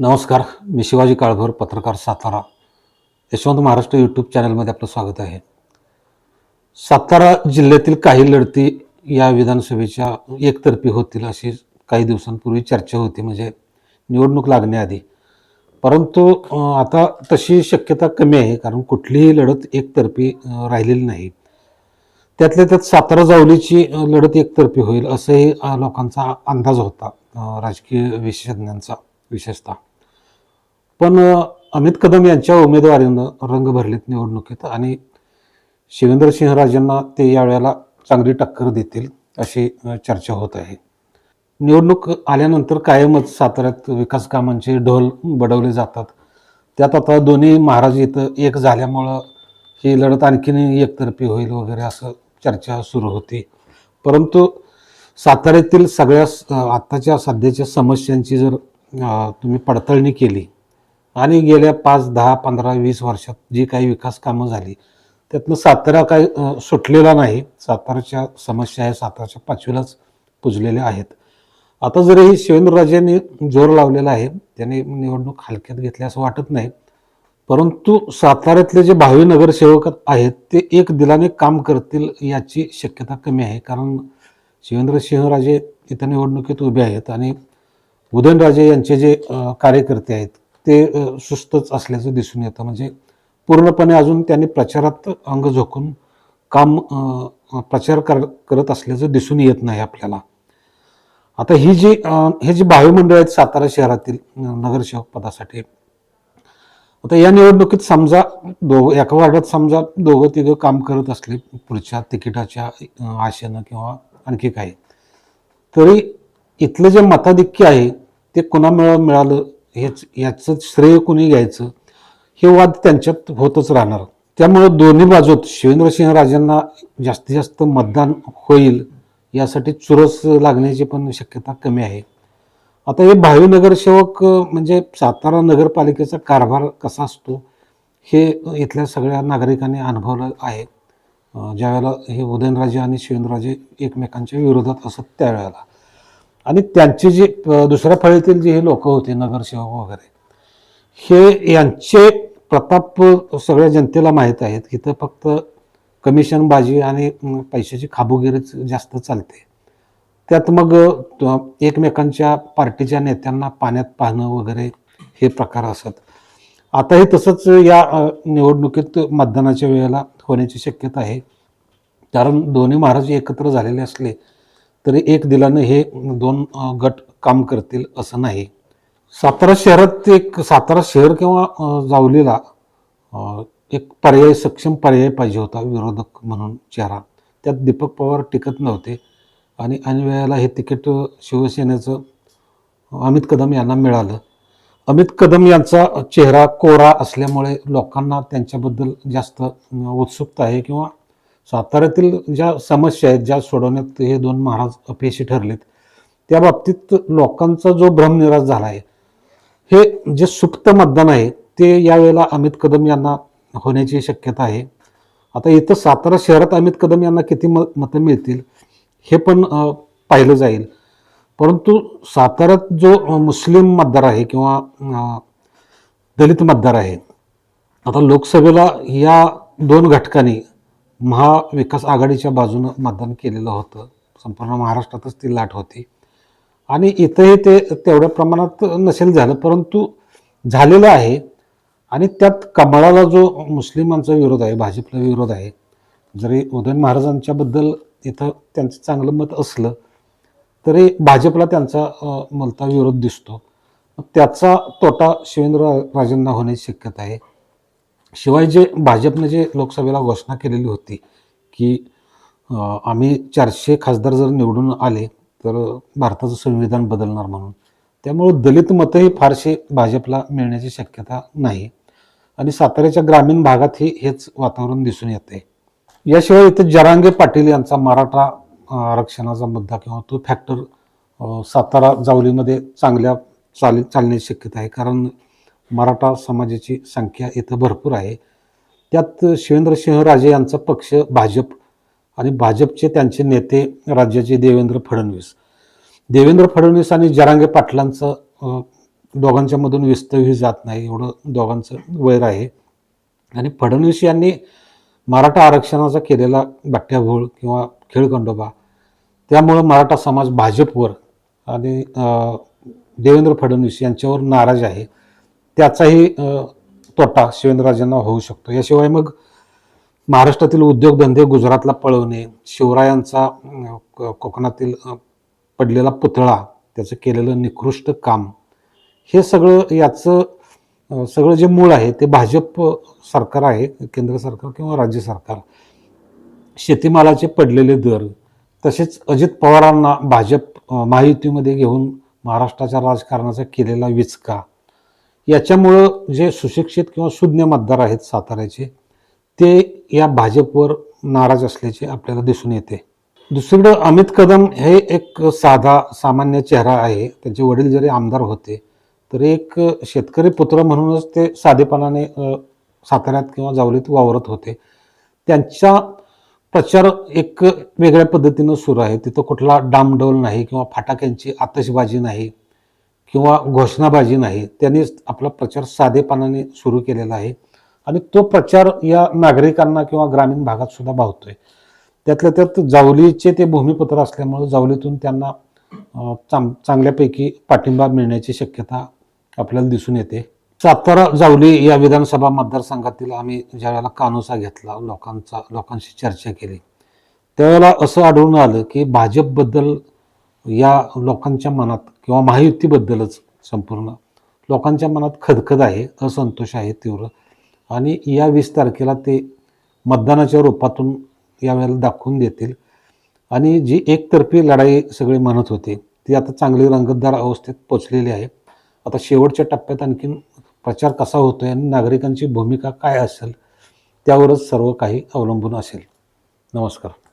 नमस्कार मी शिवाजी काळभोर पत्रकार सातारा. यशवंत महाराष्ट्र यूट्यूब चॅनलमध्ये आपलं स्वागत आहे. सातारा जिल्ह्यातील काही लढती या विधानसभेच्या एकतर्फी होतील अशी काही दिवसांपूर्वी चर्चा होती म्हणजे निवडणूक लागण्याआधी. परंतु आता तशी शक्यता कमी आहे कारण कुठलीही लढत एकतर्फी राहिलेली नाही. त्यातल्या त्यात सातारा जावलीची लढत एकतर्फी होईल असंही लोकांचा अंदाज होता राजकीय विशेषज्ञांचा विशेषतः. पण अमित कदम यांच्या उमेदवारीनं रंग भरलेत निवडणुकीत आणि शिवेंद्रसिंहराजेंना ते यावेळेला चांगली टक्कर देतील अशी चर्चा होत आहे. निवडणूक आल्यानंतर कायमच साताऱ्यात विकास कामांचे ढोल बडवले जातात. त्यात आता दोन्ही महाराज इथं एक झाल्यामुळं ही लढत आणखीन एकतर्फी होईल वगैरे असं चर्चा सुरू होती. परंतु साताऱ्यातील सगळ्या आत्ताच्या सध्याच्या समस्यांची जर तुम्ही पडताळणी केली आणि गेल्या पाच दहा पंधरा वीस वर्षात जी काही विकास कामं झाली त्यातनं सातारा काय सुटलेला नाही. साताराच्या समस्या आहे साताराच्या पाचवीलाच पुजलेल्या आहेत. आता जरी शिवेंद्रराजेंनी जोर लावलेला आहे त्याने निवडणूक हलक्यात घेतली असं वाटत नाही. परंतु साताऱ्यातले जे भावी नगरसेवक आहेत ते एक दिलाने काम करतील याची शक्यता कमी आहे. कारण शिवेंद्रसिंहराजे इथं निवडणुकीत उभे आहेत आणि उदयनराजे यांचे जे कार्यकर्ते आहेत ते सुस्तच असल्याचं दिसून येतं. म्हणजे पूर्णपणे अजून त्यांनी प्रचारात अंग झोकून काम प्रचार कर करत असल्याचं दिसून येत नाही आपल्याला. आता ही जी हे जी भावी मंडळ आहेत सातारा शहरातील नगरसेवक पदासाठी आता या निवडणुकीत समजा दोघं एका वार्डात समजा दोघं तिघं काम करत असले पुढच्या तिकिटाच्या आशेनं किंवा आणखी काही तरी इथलं जे मताधिक्य आहे ते कुणामुळं मिळालं हेच याचं श्रेय कुणी घ्यायचं? हे वाद त्यांच्यात होतच राहणार. त्यामुळं दोन्ही बाजूत शिवेंद्रसिंहराजेंना जास्तीत जास्त मतदान होईल यासाठी चुरस लागण्याची पण शक्यता कमी आहे. आता हे भावी नगरसेवक म्हणजे सातारा नगरपालिकेचा कारभार कसा असतो हे इथल्या सगळ्या नागरिकांनी अनुभवलं आहे. ज्यावेळेला हे उदयनराजे आणि शिवेंद्रराजे एकमेकांच्या विरोधात असत त्यावेळेला. आणि त्यांचे जे दुसऱ्या फळीतील जे हे लोक होते नगरसेवक वगैरे हे यांचे प्रताप सगळ्या जनतेला माहीत आहेत इथं फक्त कमिशनबाजी आणि पैशाची खाबुगिरीच जास्त चालते. त्यात मग एकमेकांच्या पार्टीच्या नेत्यांना पाण्यात पाहणं वगैरे हे प्रकार असत. आता हे तसंच या निवडणुकीत मतदानाच्या वेळेला होण्याची शक्यता आहे. कारण दोन्ही महाराज एकत्र झालेले असले तरी एक दिलानं हे दोन गट काम करतील असं नाही. सातारा शहरात एक सातारा शहर किंवा जावलीला एक पर्याय सक्षम पर्याय पाहिजे होता विरोधक म्हणून चेहरा. त्यात दीपक पवार टिकत नव्हते आणि ऐन वेळेला हे तिकीट शिवसेनेचं अमित कदम यांना मिळालं. अमित कदम यांचा चेहरा कोरा असल्यामुळे लोकांना त्यांच्याबद्दल जास्त उत्सुकता आहे किंवा साताऱ्यातील ज्या समस्या आहेत ज्या सोडवण्यात हे दोन महाराज अपयशी ठरलेत त्या बाबतीत लोकांचा जो भ्रमनिराश झाला आहे हे जे सुप्त मतदान आहे ते यावेळेला अमित कदम यांना होण्याची शक्यता आहे. आता इथं सातारा शहरात अमित कदम यांना किती म मतं मिळतील हे पण पाहिलं जाईल. परंतु साताऱ्यात जो मुस्लिम मतदार आहे किंवा दलित मतदार आहे आता लोकसभेला या दोन घटकांनी महाविकास आघाडीच्या बाजूनं मतदान केलेलं होतं. संपूर्ण महाराष्ट्रातच ती लाट होती. आणि इथंही ते तेवढ्या प्रमाणात नसेल झालं परंतु झालेलं आहे. आणि त्यात कमळाला जो मुस्लिमांचा विरोध आहे भाजपला विरोध आहे जरी उदयन महाराजांच्याबद्दल इथं त्यांचं चांगलं मत असलं तरी भाजपला त्यांचा मलता विरोध दिसतो. त्याचा तोटा शिवेंद्र राजेंना होण्याची शक्यता आहे. शिवाय जे भाजपने जे लोकसभेला घोषणा केलेली होती की आम्ही चारशे खासदार जर निवडून आले तर भारताचं संविधान बदलणार म्हणून. त्यामुळं दलित मतही फारसे भाजपला मिळण्याची शक्यता नाही. आणि साताऱ्याच्या ग्रामीण भागातही हेच वातावरण दिसून येते. याशिवाय इथं जरांगे पाटील यांचा मराठा आरक्षणाचा मुद्दा किंवा तो फॅक्टर सातारा जावलीमध्ये चांगल्या चाल चालण्याची शक्यता आहे. कारण मराठा समाजाची संख्या इथं भरपूर आहे. त्यात शिवेंद्रसिंहराजे यांचा पक्ष भाजप आणि भाजपचे त्यांचे नेते राज्याचे देवेंद्र फडणवीस. देवेंद्र फडणवीस आणि जरांगे पाटलांचं दोघांच्या मधून विस्तवही जात नाही एवढं दोघांचं वैर आहे. आणि फडणवीस यांनी मराठा आरक्षणाचा केलेला बट्ट्याभोळ किंवा खेळखंडोबा त्यामुळं मराठा समाज भाजपवर आणि देवेंद्र फडणवीस यांच्यावर नाराज आहे. त्याचाही तोटा शिवेंद्रराजांना होऊ शकतो. याशिवाय मग महाराष्ट्रातील उद्योगधंदे गुजरातला पळवणे शिवरायांचा कोकणातील पडलेला पुतळा त्याचं केलेलं निकृष्ट काम हे सगळं याचं सगळं जे मूळ आहे ते भाजप सरकार आहे केंद्र सरकार किंवा राज्य सरकार. शेतीमालाचे पडलेले दर तसेच अजित पवारांना भाजप महायुतीमध्ये घेऊन महाराष्ट्राच्या राजकारणाचा केलेला विचका याच्यामुळं जे सुशिक्षित किंवा सुज्ञ मतदार आहेत साताऱ्याचे ते या भाजपवर नाराज असल्याचे आपल्याला दिसून येते. दुसरीकडं अमित कदम हे एक साधा सामान्य चेहरा आहे. त्यांचे वडील जरी आमदार होते तर एक शेतकरी पुत्र म्हणूनच ते साधेपणाने साताऱ्यात किंवा जावलीत वावरत होते. त्यांचा प्रचार एक वेगळ्या पद्धतीनं सुरू आहे. तिथं कुठला डामडोल नाही किंवा फटाक्यांची आतषबाजी नाही. किंवा घोषणाबाजी नाही त्यांनी आपला प्रचार साधेपणाने सुरू केलेला आहे. आणि तो प्रचार या नागरिकांना किंवा ग्रामीण भागात सुद्धा भावतोय. त्यातल्या त्यात जावलीचे ते भूमिपत्र असल्यामुळे जावलीतून त्यांना चांग चांगल्यापैकी पाठिंबा मिळण्याची शक्यता आपल्याला दिसून येते. सातारा जावली या विधानसभा मतदारसंघातील आम्ही ज्यावेळेला कानोसा घेतला लोकांचा लोकांशी चर्चा केली त्यावेळेला असं आढळून आलं की भाजपबद्दल या लोकांच्या मनात किंवा महायुतीबद्दलच संपूर्ण लोकांच्या मनात खदखद आहे असंतोष आहे तीव्र. आणि या वीस तारखेला ते मतदानाच्या रूपातून यावेळेला दाखवून देतील. आणि जी एकतर्फी लढाई सगळे म्हणत होते ती आता चांगली रंगतदार अवस्थेत पोचलेली आहे. आता शेवटच्या टप्प्यात आणखीन प्रचार कसा होतो आहे आणि नागरिकांची भूमिका काय असेल त्यावरच सर्व काही अवलंबून असेल. नमस्कार.